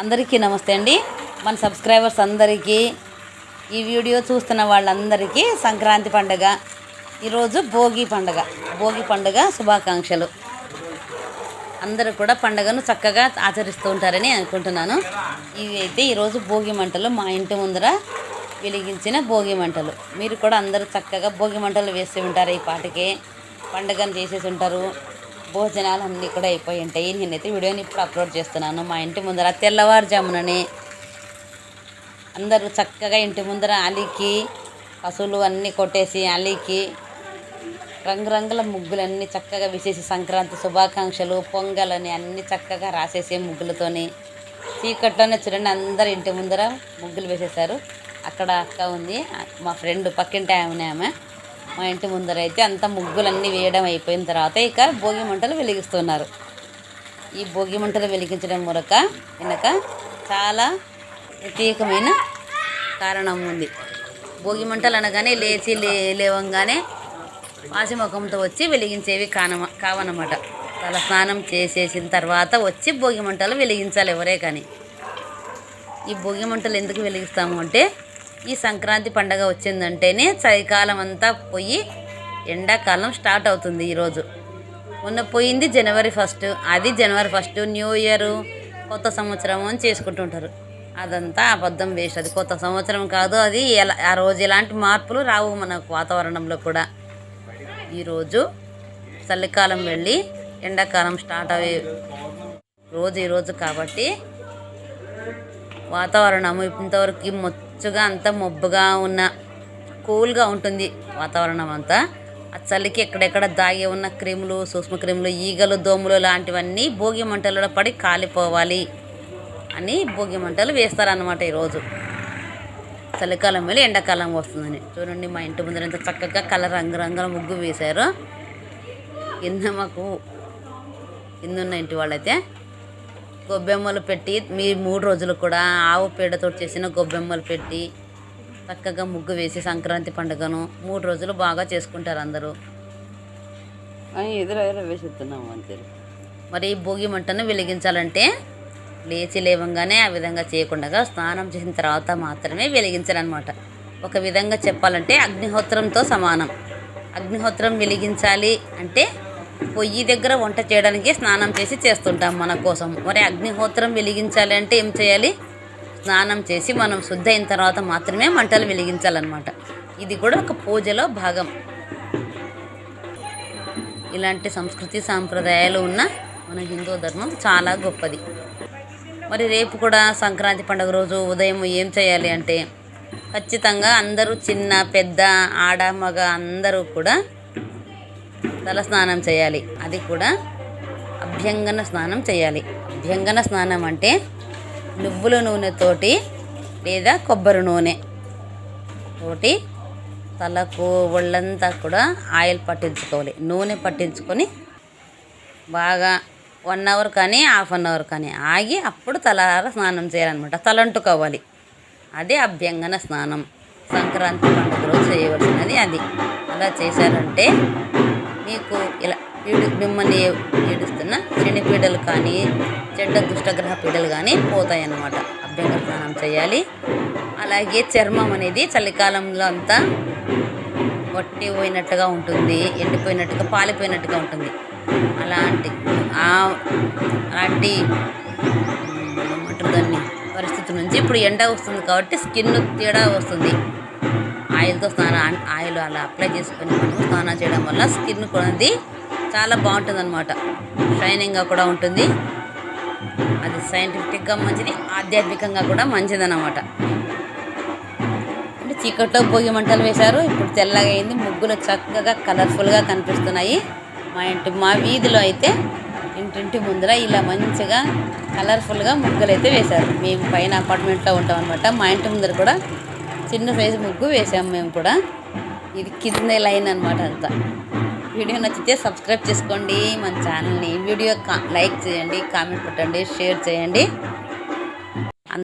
అందరికీ నమస్తే అండి. మన సబ్స్క్రైబర్స్ అందరికీ ఈ వీడియో చూస్తున్న వాళ్ళందరికీ సంక్రాంతి పండుగ ఈరోజు భోగి పండుగ. భోగి పండుగ శుభాకాంక్షలు. అందరూ కూడా పండుగను చక్కగా ఆచరిస్తూ ఉంటారని అనుకుంటున్నాను. ఇవి అయితే ఈరోజు భోగి మంటలు మా ఇంటి ముందర వెలిగించిన భోగి మంటలు. మీరు కూడా అందరూ చక్కగా భోగి మంటలు వేస్తూ ఉంటారు ఈ పాటకి. పండుగను చేసేసి ఉంటారు. భోజనాలు అన్నీ కూడా అయిపోయి ఉంటాయి. నేనైతే వీడియోని ఇప్పుడు అప్లోడ్ చేస్తున్నాను. మా ఇంటి ముందర తెల్లవారుజామునని అందరూ చక్కగా ఇంటి ముందర అలికి పశువులు అన్నీ కొట్టేసి అలికి రంగురంగుల ముగ్గులన్నీ చక్కగా వేసేసి సంక్రాంతి శుభాకాంక్షలు పొంగలని అన్నీ చక్కగా రాసేసి ముగ్గులతోని చీకట్లోనే చూడండి అందరు ఇంటి ముందర ముగ్గులు వేసేసారు అక్కడ అక్క ఉంది మా ఫ్రెండ్ పక్కింటి ఆమె ఆమె. మా ఇంటి ముందర అయితే అంతా ముగ్గులన్నీ వేయడం అయిపోయిన తర్వాత ఇక భోగి మంటలు వెలిగిస్తున్నారు. ఈ భోగి మంటలు వెలిగించడం వరక వెనక చాలా ప్రత్యేకమైన కారణం ఉంది. భోగి మంటలు అనగానే లేచి లే లేవంగానే వాసిముఖంతో వచ్చి వెలిగించేవి కానమ కావనమాట తల స్నానం చేసేసిన తర్వాత వచ్చి భోగి మంటలు వెలిగించాలి ఎవరే కానీ. ఈ భోగి మంటలు ఎందుకు వెలిగిస్తాము అంటే ఈ సంక్రాంతి పండగ వచ్చిందంటేనే చలికాలం అంతా పోయి ఎండాకాలం స్టార్ట్ అవుతుంది ఈరోజు. మొన్న పోయింది జనవరి ఫస్ట్ అది జనవరి ఫస్ట్ న్యూ ఇయర్ కొత్త సంవత్సరం అని చేసుకుంటుంటారు. అదంతా అబద్ధం వేస్ట్. అది కొత్త సంవత్సరం కాదు అది ఎలా ఆ రోజు ఎలాంటి మార్పులు రావు మనకు వాతావరణంలో కూడా. ఈరోజు చలికాలం వెళ్ళి ఎండాకాలం స్టార్ట్ అయ్యే రోజు ఈరోజు కాబట్టి వాతావరణం ఇంతవరకు మొచ్చుగా అంతా మబ్బుగా ఉన్న కూల్గా ఉంటుంది వాతావరణం అంతా. ఆ చలికి ఎక్కడెక్కడ దాగి ఉన్న క్రిములు సూక్ష్మ క్రిములు ఈగలు దోమలు లాంటివన్నీ భోగి మంటలలో పడి కాలిపోవాలి అని భోగి మంటలు వేస్తారనమాట ఈరోజు. చలికాలం వెళ్ళి ఎండాకాలం వస్తుందని. చూడండి మా ఇంటి ముందర ఎంత చక్కగా కలర్ రంగురంగుల ముగ్గు వేశారు. కింద మాకు కింద ఉన్న ఇంటి వాళ్ళైతే గొబ్బెమ్మలు పెట్టి మీ మూడు రోజులు కూడా ఆవు పేడతో చేసిన గొబ్బెమ్మలు పెట్టి చక్కగా ముగ్గు వేసి సంక్రాంతి పండుగను మూడు రోజులు బాగా చేసుకుంటారు అందరూ. వేసేస్తున్నాం అంతే. మరి ఈ భోగి మంటను వెలిగించాలంటే లేచి లేవంగానే ఆ విధంగా చేయకుండా స్నానం చేసిన తర్వాత మాత్రమే వెలిగించాలన్నమాట. ఒక విధంగా చెప్పాలంటే అగ్నిహోత్రంతో సమానం. అగ్నిహోత్రం వెలిగించాలి అంటే పొయ్యి దగ్గర వంట చేయడానికి స్నానం చేసి చేస్తుంటాం మన కోసం. మరి అగ్నిహోత్రం వెలిగించాలి అంటే ఏం చేయాలి? స్నానం చేసి మనం శుద్ధ అయిన తర్వాత మాత్రమే మంటలు వెలిగించాలన్నమాట. ఇది కూడా ఒక పూజలో భాగం. ఇలాంటి సంస్కృతి సాంప్రదాయాలు ఉన్న మన హిందూ ధర్మం చాలా గొప్పది. మరి రేపు కూడా సంక్రాంతి పండుగ రోజు ఉదయం ఏం చేయాలి అంటే ఖచ్చితంగా అందరూ చిన్న పెద్ద ఆడ మగ అందరూ కూడా తల స్నానం చేయాలి. అది కూడా అభ్యంగన స్నానం చేయాలి. అభ్యంగన స్నానం అంటే నువ్వుల నూనెతోటి లేదా కొబ్బరి నూనె తోటి తలకు ఒళ్ళంతా కూడా ఆయిల్ పట్టించుకోవాలి. నూనె పట్టించుకొని బాగా వన్ అవర్ కానీ హాఫ్ అన్ అవర్ కానీ ఆగి అప్పుడు తలార స్నానం చేయాలన్నమాట. తలంటుకోవాలి. అదే అభ్యంగన స్నానం. సంక్రాంతి పండుగ రోజు చేయవలసినది అది. అలా చేశారంటే మీకు ఇలా పీడి మిమ్మల్ని పీడిస్తున్న శని పీడలు కానీ చెడ్డ దుష్టగ్రహ పీడలు కానీ పోతాయి అన్నమాట స్నానం చేయాలి. అలాగే చర్మం అనేది చలికాలంలో అంతా వట్టి పోయినట్టుగా ఉంటుంది. ఎండిపోయినట్టుగా పాలిపోయినట్టుగా ఉంటుంది. అలాంటి ఆ- అలాంటి దాన్ని పరిస్థితి నుంచి ఇప్పుడు ఎండ వస్తుంది కాబట్టి స్కిన్ తేడా వస్తుంది. ఆయిల్తో స్నానం ఆయిల్ అలా అప్లై చేసుకొని మనం స్నానం చేయడం వల్ల స్కిన్ కొనది చాలా బాగుంటుంది అనమాట షైనింగ్గా కూడా ఉంటుంది. అది సైంటిఫిక్గా మంచిది ఆధ్యాత్మికంగా కూడా మంచిదన్నమాట. అంటే చీకట్లో భోగి మంటలు వేశారు ఇప్పుడు తెల్లగా అయింది ముగ్గులు చక్కగా కలర్ఫుల్గా కనిపిస్తున్నాయి. మా ఇంటి మా వీధిలో అయితే ఇంటింటి ముందర ఇలా మంచిగా కలర్ఫుల్గా ముగ్గులు అయితే వేశారు. మేము పైన అపార్ట్మెంట్లో ఉంటాం అనమాట మా ఇంటి ముందర కూడా చిన్న సైజు ముగ్గు వేసాము మేము కూడా. ఇది కింద లైన్ అనమాట అంతా. వీడియో నచ్చితే సబ్స్క్రైబ్ చేసుకోండి మన ఛానల్ని. వీడియో కా లైక్ చేయండి కామెంట్ పెట్టండి షేర్ చేయండి.